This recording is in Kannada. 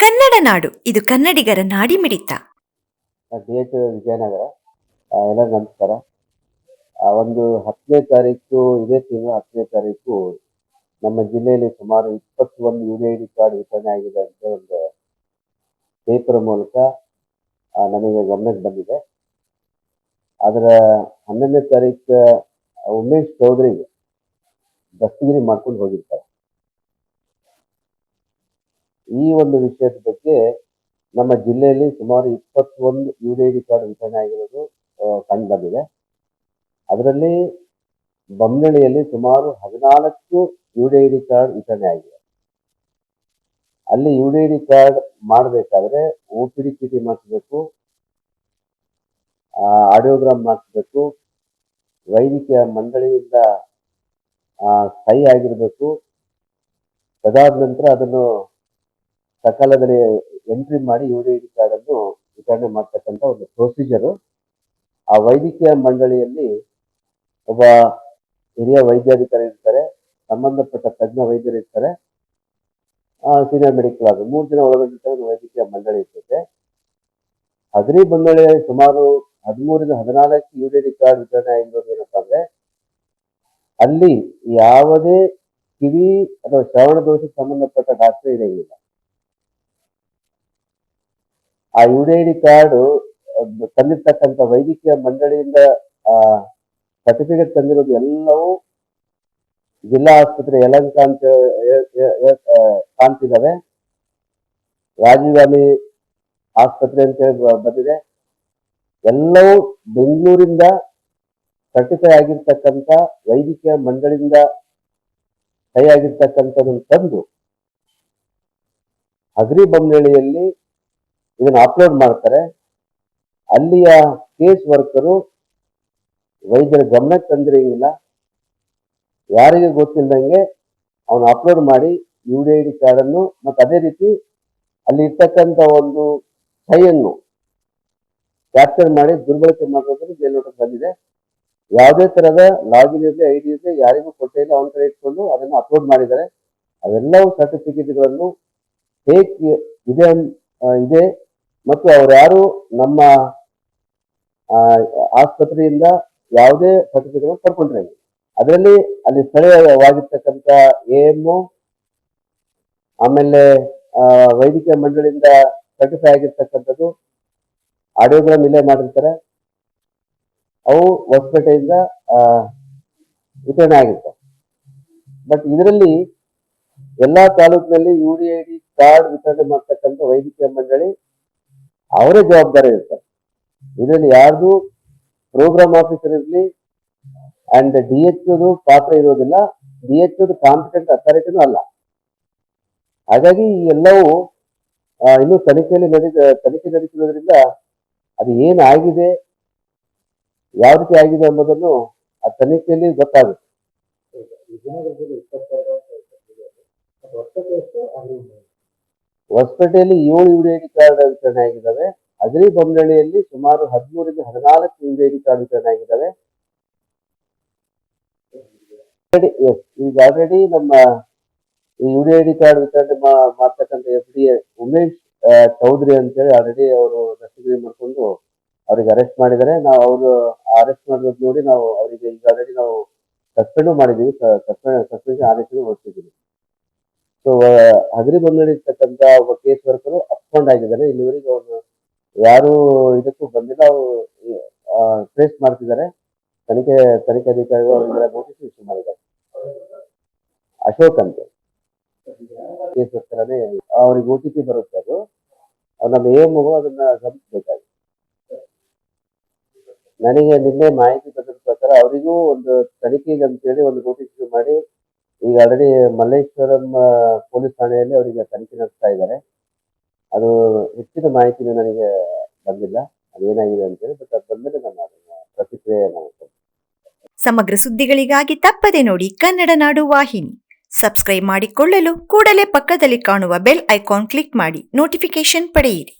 ಕನ್ನಡ ನಾಡು. ಇದು ಕನ್ನಡಿಗರ ನಾಡಿ ಮಿಡಿತ ಡೇಟ್ ವಿಜಯನಗರ. ಎಲ್ಲ ನಮಸ್ಕಾರ. ಆ, ಒಂದು ಹತ್ತನೇ ತಾರೀಕು ಇದೇ ತಿಂಗಳು ಹತ್ತನೇ ತಾರೀಕು ನಮ್ಮ ಜಿಲ್ಲೆಯಲ್ಲಿ ಸುಮಾರು ಇಪ್ಪತ್ತೊಂದು ಯು ಐ ಡಿ ಕಾರ್ಡ್ ವಿತರಣೆ ಆಗಿದೆ ಅಂತ ಒಂದು ಪೇಪರ್ ಮೂಲಕ ನಮಗೆ ಗಮನಕ್ಕೆ ಬಂದಿದೆ. ಅದರ ಹನ್ನೊಂದನೇ ತಾರೀಕು ಉಮೇಶ್ ಚೌಧರಿಗೆ ದಸ್ತಗಿರಿ ಮಾಡ್ಕೊಂಡು ಹೋಗಿರ್ತಾರೆ. ಈ ಒಂದು ವಿಷಯದ ಬಗ್ಗೆ ನಮ್ಮ ಜಿಲ್ಲೆಯಲ್ಲಿ ಸುಮಾರು ಇಪ್ಪತ್ತೊಂದು ಯು ಡಿ ಡಿ ಕಾರ್ಡ್ ವಿತರಣೆ ಆಗಿರೋದು ಕಂಡು ಬಂದಿದೆ. ಅದರಲ್ಲಿ ಬೊಮ್ಮನಹಳ್ಳಿಯಲ್ಲಿ ಸುಮಾರು ಹದಿನಾಲ್ಕು ಯು ಡಿ ಡಿ ಕಾರ್ಡ್ ವಿತರಣೆ ಆಗಿದೆ. ಅಲ್ಲಿ ಯು ಡಿ ಡಿ ಕಾರ್ಡ್ ಮಾಡಬೇಕಾದ್ರೆ ಒ ಪಿ ಡಿ ಚೀಟಿ ಮಾಡಿಸ್ಬೇಕು ಆಡಿಯೋಗ್ರಾಮ್ ಮಾಡಿಸ್ಬೇಕು, ವೈದ್ಯಕೀಯ ಮಂಡಳಿಯಿಂದ ಸಹಿ ಆಗಿರಬೇಕು. ಅದಾದ ನಂತರ ಅದನ್ನು ಸಕಾಲದಲ್ಲಿ ಎಂಟ್ರಿ ಮಾಡಿ ಯು ಡಿ ಕಾರ್ಡ್ ಅನ್ನು ವಿತರಣೆ ಮಾಡ್ತಕ್ಕಂಥ ಒಂದು ಪ್ರೊಸೀಜರು ಆ ವೈದ್ಯಕೀಯ ಮಂಡಳಿಯಲ್ಲಿ ಒಬ್ಬ ಹಿರಿಯ ವೈದ್ಯಾಧಿಕಾರಿ ಇರ್ತಾರೆ, ಸಂಬಂಧಪಟ್ಟ ತಜ್ಞ ವೈದ್ಯರು ಇರ್ತಾರೆ ಸೀನಿಯರ್ ಮೆಡಿಕಲ್ ಆಫೀಸರ್ ಮೂರು ದಿನ ಒಳಗೊಂಡಿರ್ತಾರೆ ಒಂದು ವೈದ್ಯಕೀಯ ಮಂಡಳಿ ಇರ್ತದೆ ಅಗ್ರಿ ಬಂದಳೆ ಸುಮಾರು ಹದಿಮೂರಿಂದ ಹದಿನಾಲ್ಕು ಯು ಡಿ ಕಾರ್ಡ್ ವಿತರಣೆ ಆಗಿರೋದು ಏನಪ್ಪ ಅಂದ್ರೆ, ಅಲ್ಲಿ ಯಾವುದೇ ಕಿವಿ ಅಥವಾ ಶ್ರವಣ ದೋಷಕ್ಕೆ ಸಂಬಂಧಪಟ್ಟ ಡಾಕ್ಟರ್ ಇರಂಗಿಲ್ಲ ಆ U D I D card ತಂದಿರ್ತಕ್ಕಂಥ ವೈದ್ಯಕೀಯ ಮಂಡಳಿಯಿಂದ ಸರ್ಟಿಫಿಕೇಟ್ ತಂದಿರೋದು ಎಲ್ಲವೂ ಜಿಲ್ಲಾ ಆಸ್ಪತ್ರೆ ಯಲಂಕ ಅಂತ ಕಾಣ್ತಿದ್ದಾವೆ ರಾಜೀವ್ ಗಾಂಧಿ ಆಸ್ಪತ್ರೆ ಅಂತ ಹೇಳಿ ಬಂದಿದೆ. ಎಲ್ಲವೂ ಬೆಂಗಳೂರಿಂದ ಸರ್ಟಿಫೈ ಆಗಿರ್ತಕ್ಕಂಥ ವೈದ್ಯಕೀಯ ಮಂಡಳಿಯಿಂದ ಕೈ ಆಗಿರ್ತಕ್ಕಂಥದ್ದನ್ನು ತಂದು ಬೊಮ್ಮನಹಳ್ಳಿಯಲ್ಲಿ ಇದನ್ನ ಅಪ್ಲೋಡ್ ಮಾಡ್ತಾರೆ. ಅಲ್ಲಿಯ ಕೇಸ್ ವರ್ಕರು ವೈದ್ಯರ ಗಮನಕ್ಕೆ ತಂದಿರಂಗಿಲ್ಲ ಯಾರಿಗೆ ಗೊತ್ತಿಲ್ಲದಂಗೆ ಅವನು ಅಪ್ಲೋಡ್ ಮಾಡಿ ಯು ಡಿ ಐ ಡಿ ಕಾರ್ಡನ್ನು ಮತ್ತು ಅದೇ ರೀತಿ ಅಲ್ಲಿ ಇರ್ತಕ್ಕಂಥ ಒಂದು ಸಹಿಯನ್ನು ಕ್ಯಾಪ್ಚರ್ ಮಾಡಿ ದುರ್ಬಳಕೆ ಮಾಡೋದ್ರ ನೋಟಿಸ್ ಬಂದಿದೆ. ಯಾವುದೇ ತರಹದ ಲಾಗಿನ್ ಇರಲಿ ಐ ಡಿ ಇರಲಿ, ಯಾರಿಗೂ ಕೊಟ್ಟೇ ಇಲ್ಲ, ಅವನ ಕಡೆ ಇಟ್ಕೊಂಡು ಅದನ್ನು ಅಪ್ಲೋಡ್ ಮಾಡಿದ್ದಾರೆ. ಅವೆಲ್ಲವೂ ಸರ್ಟಿಫಿಕೇಟ್ಗಳನ್ನು ಹೇಗೆ ಇದೆ ಇದೆ ಮತ್ತು ಅವ್ರು ಯಾರು ನಮ್ಮ ಆಸ್ಪತ್ರೆಯಿಂದ ಯಾವುದೇ ಸರ್ಟಿಫಿಕೇಟ್ ಪಡ್ಕೊಂಡ್ರೆ ಅದರಲ್ಲಿ ಅಲ್ಲಿ ಸ್ಥಳೀಯವಾಗಿರ್ತಕ್ಕಂಥ ಎ ಆಮೇಲೆ ವೈದ್ಯಕೀಯ ಮಂಡಳಿಯಿಂದ ಸರ್ಟಿಫೈ ಆಗಿರ್ತಕ್ಕಂಥದ್ದು ಆಡಿಯೋಗ್ರಾಮ್ ಇಲ್ಲೇ ಮಾಡಿರ್ತಾರೆ. ಅವು ಹೊಸಪೇಟೆಯಿಂದ ವಿತರಣೆ ಆಗಿರ್ತವೆ. ಬಟ್ ಇದರಲ್ಲಿ ಎಲ್ಲಾ ತಾಲೂಕಿನಲ್ಲಿ U D I D card ವಿತರಣೆ ಮಾಡ್ತಕ್ಕಂಥ ವೈದ್ಯಕೀಯ ಮಂಡಳಿ ಅವರೇ ಜವಾಬ್ದಾರಿ ಇರ್ತಾರೆ ಇದರಲ್ಲಿ ಯಾರ್ದು ಪ್ರೋಗ್ರಾಮ್ ಆಫೀಸರ್ ಇರಲಿ ಅಂಡ್ ಡಿ ಎಚ್ ಪಾತ್ರ ಇರೋದಿಲ್ಲ ಡಿ ಎಚ್ ಕಾಂಪಿಟೆಂಟ್ ಅಥಾರಿಟಿನೂ ಅಲ್ಲ. ಹಾಗಾಗಿ ಈ ಎಲ್ಲವೂ ಇನ್ನೂ ತನಿಖೆಯಲ್ಲಿ ನಡೆ, ತನಿಖೆ ನಡೆಸಿರೋದ್ರಿಂದ ಅದು ಏನಾಗಿದೆ ಯಾವ ರೀತಿ ಆಗಿದೆ ಅನ್ನೋದನ್ನು ಆ ತನಿಖೆಯಲ್ಲಿ ಗೊತ್ತಾಗುತ್ತೆ. ಹೊಸಪೇಟೆಯಲ್ಲಿ ಏಳು ಯು ಐ ಕಾರ್ಡ್ ವಿತರಣೆ ಆಗಿದ್ದಾವೆ. ಅಗ್ರಿ ಬೊಮ್ಮನಹಳ್ಳಿಯಲ್ಲಿ ಸುಮಾರು ಹದಿಮೂರಿಂದ ಹದಿನಾಲ್ಕು ಯು ಐ ಡಿ ಕಾರ್ಡ್ ವಿತರಣೆ ಆಗಿದ್ದಾವೆ. ಈಗ ಆಲ್ರೆಡಿ ನಮ್ಮ ಈ U D I D card ವಿತರಣೆ ಮಾಡ್ತಕ್ಕಂತ ಎಫ್ ಡಿ ಉಮೇಶ್ ಚೌಧರಿ ಅಂತೇಳಿ ಆಲ್ರೆಡಿ ಅವರು ದಸ್ತಗಿರಿ ಮಾಡ್ಕೊಂಡು ಅವ್ರಿಗೆ ಅರೆಸ್ಟ್ ಮಾಡಿದ್ದಾರೆ. ನಾವು ಅವರು ಅರೆಸ್ಟ್ ಮಾಡಿರೋದು ನೋಡಿ ನಾವು ಅವರಿಗೆ ಈಗ ಆಲ್ರೆಡಿ ನಾವು ಸಸ್ಪೆಂಡು ಮಾಡಿದ್ದೀವಿ ಸಸ್ಪೆನ್ಷನ್ ಆದೇಶ ಹೊರಡಿಸಿದ್ದೀವಿ ಸೊ ಹಗರಿ ಬಂದಲ್ಲಿ ಇರ್ತಕ್ಕಂಥ ಒಬ್ಬ ಕೇಸ್ ವರ್ಕರ್ ಅಪ್ಕೊಂಡ್ ಆಗಿದ್ದಾರೆ ಇಲ್ಲಿವರೆಗೆ ಅವರು ಯಾರು ಇದಕ್ಕೂ ಬಂದಿಲ್ಲ. ಅವರು ಟ್ರೇಸ್ ಮಾಡ್ತಿದ್ದಾರೆ. ತನಿಖೆ ತನಿಖೆ ಅಧಿಕಾರಿಗಳು ಅವರಿಗೆಲ್ಲ ನೋಟಿಸ್ ಇಶ್ಯೂ ಮಾಡಿದ್ದಾರೆ. ಅಶೋಕ್ ಅಂತ ಕೇಸ್ ವರ್ಕರನೇ ಅವ್ರಿಗೆ ಓ ಟಿ ಪಿ ಬರುತ್ತೆ ಅದು. ಅವ್ರು ನಮ್ಮ ಎ ಎಮ್ಗಳು ಅದನ್ನ ಗಮನಿಸಬೇಕಾಗುತ್ತೆ ನನಗೆ ನಿನ್ನೆ ಮಾಹಿತಿ ಬಂದ ಪ್ರಕಾರ ಅವರಿಗೂ ಒಂದು ತನಿಖೆಗೆ ಅಂತೇಳಿ ಒಂದು ನೋಟಿಸ್ ಇಶ್ಯೂ ಮಾಡಿ ಈಗ ಆಲ್ರೆಡಿ ಮಲ್ಲೇಶ್ವರಂ ಪೊಲೀಸ್ ಠಾಣೆಯಲ್ಲಿ ಅವರಿಗೆ ತನಿಖೆ ನಡೆಸ್ತಾ ಇದ್ದಾರೆ. ಅದು ಹೆಚ್ಚಿನ ಮಾಹಿತಿನೂ ನನಗೆ ಬಂದಿಲ್ಲ. ಅದೇನಾಗಿದೆ ಅಂತೇಳಿ ಬಟ್ ಅದು ನಾನು ಅದನ್ನ ಪ್ರತಿಕ್ರಿಯೆ ಸಮಗ್ರ ಸುದ್ದಿಗಳಿಗಾಗಿ ತಪ್ಪದೆ ನೋಡಿ ಕನ್ನಡ ನಾಡು ವಾಹಿನಿ. ಸಬ್ಸ್ಕ್ರೈಬ್ ಮಾಡಿಕೊಳ್ಳಲು ಕೂಡಲೇ ಪಕ್ಕದಲ್ಲಿ ಕಾಣುವ ಬೆಲ್ ಐಕಾನ್ ಕ್ಲಿಕ್ ಮಾಡಿ ನೋಟಿಫಿಕೇಶನ್ ಪಡೆಯಿರಿ.